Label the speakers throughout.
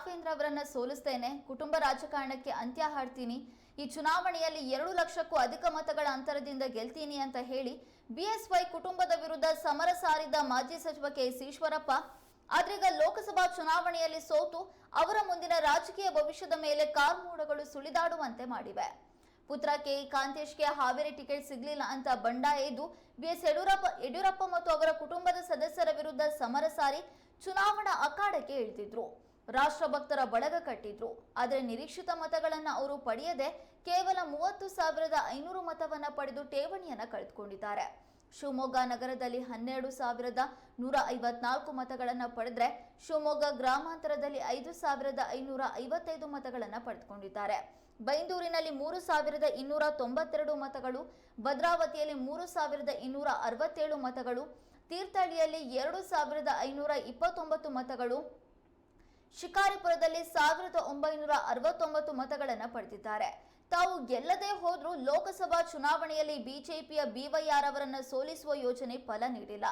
Speaker 1: ರಾಘವೇಂದ್ರ ಅವರನ್ನ ಸೋಲಿಸ್ತೇನೆ. ಕುಟುಂಬ ರಾಜಕಾರಣಕ್ಕೆ ಅಂತ್ಯ ಹಾಡ್ತೀನಿ. ಈ ಚುನಾವಣೆಯಲ್ಲಿ ಎರಡು ಲಕ್ಷಕ್ಕೂ ಅಧಿಕ ಮತಗಳ ಅಂತರದಿಂದ ಗೆಲ್ತೀನಿ ಅಂತ ಹೇಳಿ ಬಿಎಸ್ವೈ ಕುಟುಂಬದ ವಿರುದ್ಧ ಸಮರ ಸಾರಿದ ಮಾಜಿ ಸಚಿವ ಕೆ ಎಸ್ ಈಶ್ವರಪ್ಪ ಆದ್ರೀಗ ಲೋಕಸಭಾ ಚುನಾವಣೆಯಲ್ಲಿ ಸೋತು ಅವರ ಮುಂದಿನ ರಾಜಕೀಯ ಭವಿಷ್ಯದ ಮೇಲೆ ಕಾರ್ಮೋಡಗಳು ಸುಳಿದಾಡುವಂತೆ ಮಾಡಿವೆ. ಪುತ್ರ ಕೆ ಕಾಂತೇಶ್ಗೆ ಹಾವೇರಿ ಟಿಕೆಟ್ ಸಿಗಲಿಲ್ಲ ಅಂತ ಬಂಡ ಎದ್ದು ಬಿಎಸ್ ಯಡಿಯೂರಪ್ಪ ಯಡಿಯೂರಪ್ಪ ಮತ್ತು ಅವರ ಕುಟುಂಬದ ಸದಸ್ಯರ ವಿರುದ್ಧ ಸಮರ ಸಾರಿ ಚುನಾವಣಾ ಅಖಾಡಕ್ಕೆ ಇಳಿದಿದ್ರು. ರಾಷ್ಟ್ರಭಕ್ತರ ಬಳಗ ಕಟ್ಟಿದ್ರು. ಆದರೆ ನಿರೀಕ್ಷಿತ ಮತಗಳನ್ನು ಅವರು ಪಡೆಯದೆ ಕೇವಲ ಮೂವತ್ತು ಸಾವಿರದ ಐನೂರು ಮತವನ್ನ ಪಡೆದು ಠೇವಣಿಯನ್ನು ಕಳೆದುಕೊಂಡಿದ್ದಾರೆ. ಶಿವಮೊಗ್ಗ ನಗರದಲ್ಲಿ ಹನ್ನೆರಡು ಸಾವಿರದ ನೂರ ಐವತ್ನಾಲ್ಕು ಮತಗಳನ್ನು ಪಡೆದ್ರೆ ಶಿವಮೊಗ್ಗ ಗ್ರಾಮಾಂತರದಲ್ಲಿ ಐದು ಸಾವಿರದ ಐನೂರ ಐವತ್ತೈದು ಮತಗಳನ್ನು ಪಡೆದುಕೊಂಡಿದ್ದಾರೆ. ಬೈಂದೂರಿನಲ್ಲಿ ಮೂರು ಸಾವಿರದ ಇನ್ನೂರ ತೊಂಬತ್ತೆರಡು ಮತಗಳು, ಭದ್ರಾವತಿಯಲ್ಲಿ ಮೂರು ಸಾವಿರದ ಇನ್ನೂರ ಅರವತ್ತೇಳು ಮತಗಳು, ತೀರ್ಥಹಳ್ಳಿಯಲ್ಲಿ ಎರಡು ಸಾವಿರದ ಐನೂರ ಇಪ್ಪತ್ತೊಂಬತ್ತು ಮತಗಳು ಶಿಕಾರಿಪುರದಲ್ಲಿ ಸಾವಿರದ ಒಂಬೈನೂರ ಅರವತ್ತೊಂಬತ್ತು ಮತಗಳನ್ನು ಪಡೆದಿದ್ದಾರೆ. ತಾವು ಗೆಲ್ಲದೆ ಹೋದರೂ ಲೋಕಸಭಾ ಚುನಾವಣೆಯಲ್ಲಿ ಬಿಜೆಪಿಯ ಬಿವೈಆರ್ ಅವರನ್ನು ಸೋಲಿಸುವ ಯೋಜನೆ ಫಲ ನೀಡಿಲ್ಲ.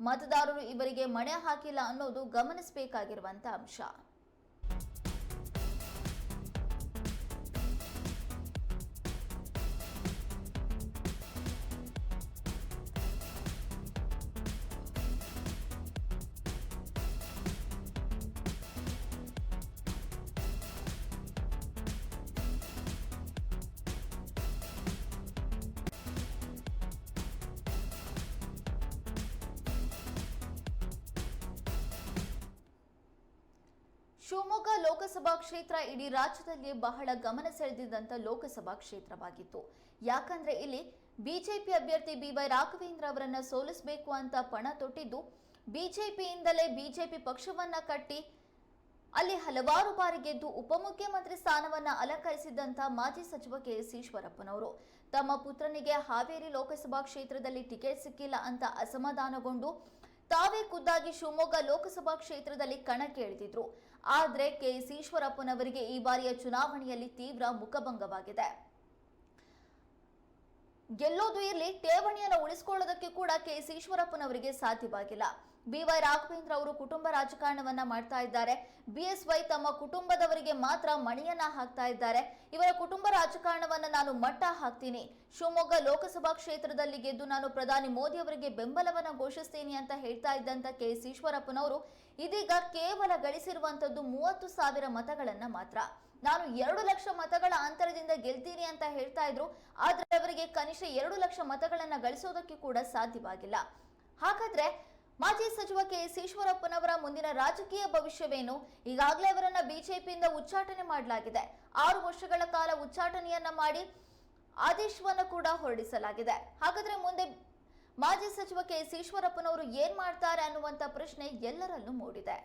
Speaker 1: ಮತದಾರರು ಇವರಿಗೆ ಮಣೆ ಹಾಕಿಲ್ಲ ಅನ್ನೋದು ಗಮನಿಸಬೇಕಾಗಿರುವಂತ ಅಂಶ. ಶಿವಮೊಗ್ಗ ಲೋಕಸಭಾ ಕ್ಷೇತ್ರ ಇಡೀ ರಾಜ್ಯದಲ್ಲಿ ಬಹಳ ಗಮನ ಸೆಳೆದಿದ್ದಂತ ಲೋಕಸಭಾ ಕ್ಷೇತ್ರವಾಗಿತ್ತು. ಯಾಕಂದ್ರೆ ಇಲ್ಲಿ ಬಿಜೆಪಿ ಅಭ್ಯರ್ಥಿ ಬಿವೈ ರಾಘವೇಂದ್ರ ಅವರನ್ನ ಸೋಲಿಸಬೇಕು ಅಂತ ಪಣ ತೊಟ್ಟಿದ್ದು, ಬಿಜೆಪಿಯಿಂದಲೇ ಬಿಜೆಪಿ ಪಕ್ಷವನ್ನ ಕಟ್ಟಿ ಅಲ್ಲಿ ಹಲವಾರು ಬಾರಿ ಗೆದ್ದು ಉಪಮುಖ್ಯಮಂತ್ರಿ ಸ್ಥಾನವನ್ನ ಅಲಂಕರಿಸಿದ್ದಂತ ಮಾಜಿ ಸಚಿವ ಕೆ ಎಸ್ ಈಶ್ವರಪ್ಪನವರು. ತಮ್ಮ ಪುತ್ರನಿಗೆ ಹಾವೇರಿ ಲೋಕಸಭಾ ಕ್ಷೇತ್ರದಲ್ಲಿ ಟಿಕೆಟ್ ಸಿಕ್ಕಿಲ್ಲ ಅಂತ ಅಸಮಾಧಾನಗೊಂಡು ತಾವೇ ಖುದ್ದಾಗಿ ಶಿವಮೊಗ್ಗ ಲೋಕಸಭಾ ಕ್ಷೇತ್ರದಲ್ಲಿ ಕಣಕ್ಕೆ ಇಳಿದಿದ್ರು ಆದ್ರೆ ಕೆಎಸ್ ಈಶ್ವರಪ್ಪನವರಿಗೆ ಈ ಬಾರಿಯ ಚುನಾವಣೆಯಲ್ಲಿ ತೀವ್ರ ಮುಖಭಂಗವಾಗಿದೆ. ಗೆಲ್ಲೋದು ಇರಲಿ, ಠೇವಣಿಯನ್ನು ಉಳಿಸಿಕೊಳ್ಳೋದಕ್ಕೆ ಕೂಡ ಕೆ ಎಸ್ ಈಶ್ವರಪ್ಪನವರಿಗೆ ಸಾಧ್ಯವಾಗಿಲ್ಲ. ಬಿವೈ ರಾಘವೇಂದ್ರ ಅವರು ಕುಟುಂಬ ರಾಜಕಾರಣವನ್ನ ಮಾಡ್ತಾ ಇದ್ದಾರೆ. ಬಿಎಸ್ವೈ ತಮ್ಮ ಕುಟುಂಬದವರಿಗೆ ಮಾತ್ರ ಮಣಿಯನ್ನ ಹಾಕ್ತಾ ಇದ್ದಾರೆ. ಇವರ ಕುಟುಂಬ ರಾಜಕಾರಣವನ್ನ ನಾನು ಮಟ್ಟ ಹಾಕ್ತೀನಿ. ಶಿವಮೊಗ್ಗ ಲೋಕಸಭಾ ಕ್ಷೇತ್ರದಲ್ಲಿ ಗೆದ್ದು ನಾನು ಪ್ರಧಾನಿ ಮೋದಿ ಅವರಿಗೆ ಬೆಂಬಲವನ್ನ ಘೋಷಿಸ್ತೀನಿ ಅಂತ ಹೇಳ್ತಾ ಇದ್ದಂತ ಕೆ ಎಸ್ ಈಶ್ವರಪ್ಪನವರು ಇದೀಗ ಕೇವಲ ಗಳಿಸಿರುವಂತದ್ದು ಮೂವತ್ತು ಸಾವಿರ ಮತಗಳನ್ನ ಮಾತ್ರ. ನಾನು ಎರಡು ಲಕ್ಷ ಮತಗಳ ಅಂತರದಿಂದ ಗೆಲ್ತೀನಿ ಅಂತ ಹೇಳ್ತಾ ಇದ್ರು, ಆದ್ರೆ ಅವರಿಗೆ ಕನಿಷ್ಠ ಎರಡು ಲಕ್ಷ ಮತಗಳನ್ನ ಗಳಿಸೋದಕ್ಕೆ ಕೂಡ ಸಾಧ್ಯವಾಗಿಲ್ಲ. ಹಾಗಾದ್ರೆ ಮಾಜಿ ಸಚಿವ ಕೆ ಎಸ್ ಈಶ್ವರಪ್ಪನವರ ಮುಂದಿನ ರಾಜಕೀಯ ಭವಿಷ್ಯವೇನು? ಈಗಾಗಲೇ ಅವರನ್ನ ಬಿಜೆಪಿಯಿಂದ ಉಚ್ಚಾಟನೆ ಮಾಡಲಾಗಿದೆ. ಆರು ವರ್ಷಗಳ ಕಾಲ ಉಚ್ಚಾಟನೆಯನ್ನ ಮಾಡಿ ಆದೇಶವನ್ನ ಕೂಡ ಹೊರಡಿಸಲಾಗಿದೆ. ಹಾಗಾದ್ರೆ ಮುಂದೆ ಮಾಜಿ ಸಚಿವ ಕೆ ಎಸ್ ಈಶ್ವರಪ್ಪನವರು ಏನ್ ಮಾಡ್ತಾರೆ ಅನ್ನುವಂತ ಪ್ರಶ್ನೆ ಎಲ್ಲರಲ್ಲೂ ಮೂಡಿದೆ.